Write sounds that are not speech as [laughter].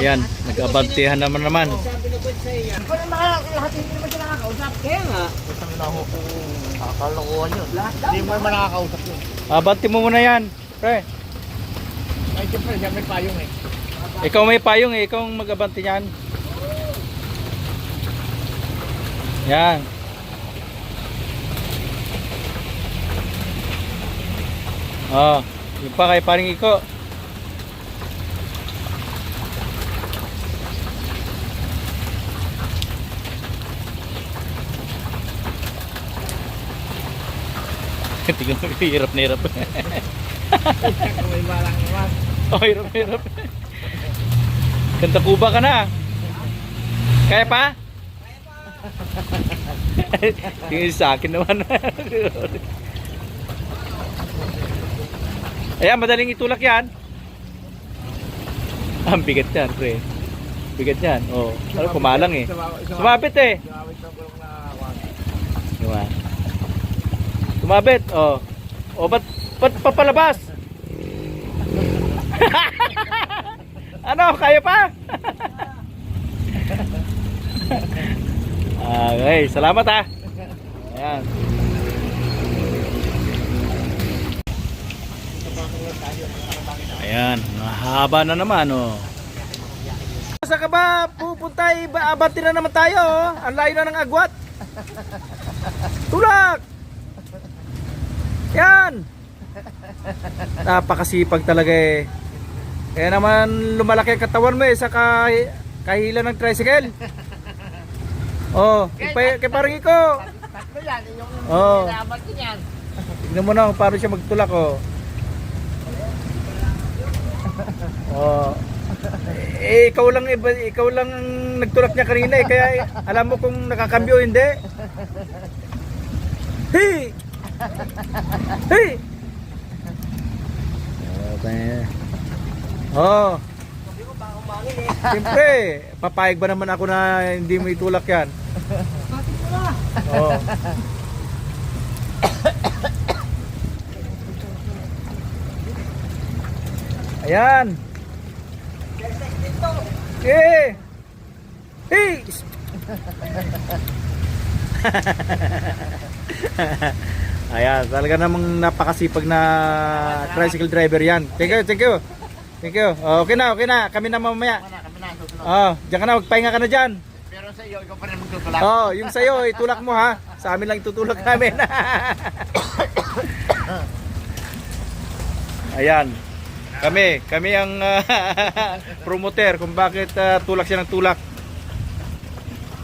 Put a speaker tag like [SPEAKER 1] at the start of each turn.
[SPEAKER 1] Ayan, nag-abantihan naman naman.
[SPEAKER 2] Kung lahat hindi naman siya nakakausap. Kaya nga. Utang na ako kung kakalokohan yun. Hindi mo naman nakakausap yun.
[SPEAKER 1] Abanti mo muna yan. Pre,
[SPEAKER 2] Ay, siyempre, siya may payong eh.
[SPEAKER 1] ikaw may payong eh. Ikaw ang mag-abanti niyan. Yan. Oh, yung pa kay paring iko. Tingnan mo, [laughs] hirap na hirap. [laughs]
[SPEAKER 2] May
[SPEAKER 1] oh, hirap na hirap. Ganda kuba ka na. Kaya pa? Tingin sa akin naman. Ayan, madaling itulak yan. Ah, Ang bigat yan, pre. Bigat yan. Oh, ano, kumalang eh. Sumabit eh.
[SPEAKER 2] Sumabit ng gulong na.
[SPEAKER 1] Diba? Sumabit, oh. Oh, ba't, ba't papalabas? [laughs] ano, kaya pa? [laughs] okay, salamat ah. Ayan. Ayan, mahaba na naman oh. Sa ka ba pupunta? Abati na naman tayo oh. Ang layo na ng agwat. Tulak! Yan! Napakasipag talaga eh. Kaya naman lumalaki ang katawan mo eh sa kah kahila ng tricycle. [laughs] Oh, kay, kay parang iko.
[SPEAKER 2] Tatlo yan. Yung
[SPEAKER 1] Oo.
[SPEAKER 2] nilabag ko yan.
[SPEAKER 1] Tignan mo na kung paano siya magtulak oh. [laughs] Oh. Eh, ikaw lang iba, ikaw lang ang nagtulak niya kanina eh kaya eh, alam mo kung nakakambyo hindi. [laughs] Hey! Hey! Oh. Siyempre, papayag ba naman ako na hindi mo itulak yan? Oh. Ayan. Eh. Hey. [laughs] [laughs] Ayan, talaga namang napakasipag na tricycle driver yan. Thank you, thank you. Thank you. Oh, okay na, okay na. Kami na mamaya.
[SPEAKER 2] Kami na, kami na.
[SPEAKER 1] Oh, diyan ka na, magpahinga ka na dyan.
[SPEAKER 2] Pero sa iyo, ikaw pa rin magtutulak.
[SPEAKER 1] Oh, yung sa'yo, itulak mo ha. Sa amin lang itutulak namin. [coughs] Ayan. Kami, kami ang ah, [laughs] promoter kung bakit ah, tulak siya ng tulak.